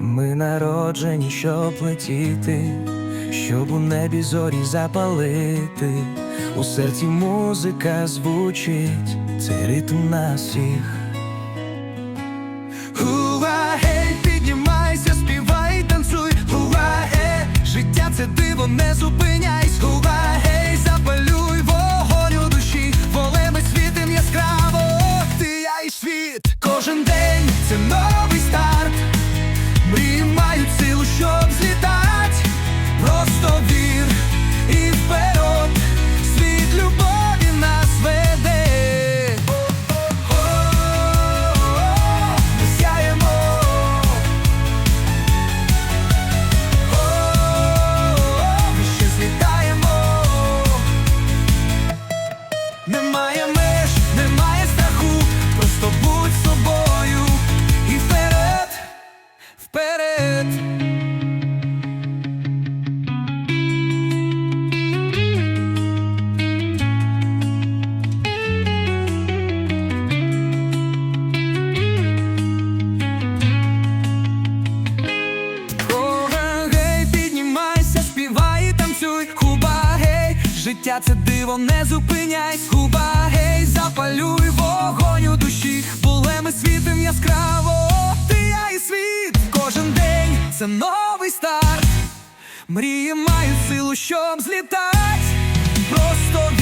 народжені, щоб летіти, щоб у небі зорі запалити. У серці музика звучить, цей ритм нас всіх. Хуа, гей, піднімайся, співай, танцюй, хуа, е, життя це диво, не зупиняйсь, хуа, гей, запалюй вогонь у душі, волеми світим яскраво, ти я і світ, кожен день це новий Ога, гей, піднімайся, співай і танцюй, гей, життя це диво, не зупиняйсь, хуба, гей, запалюй вогонь у душі, булеми світим яскраво, ти я і світ, це новий старт, мрії мають силу, щоб злітать, просто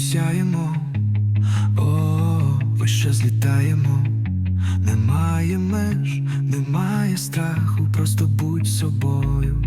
сяємо, о, вище злітаємо, немає меж, немає страху, просто будь собою.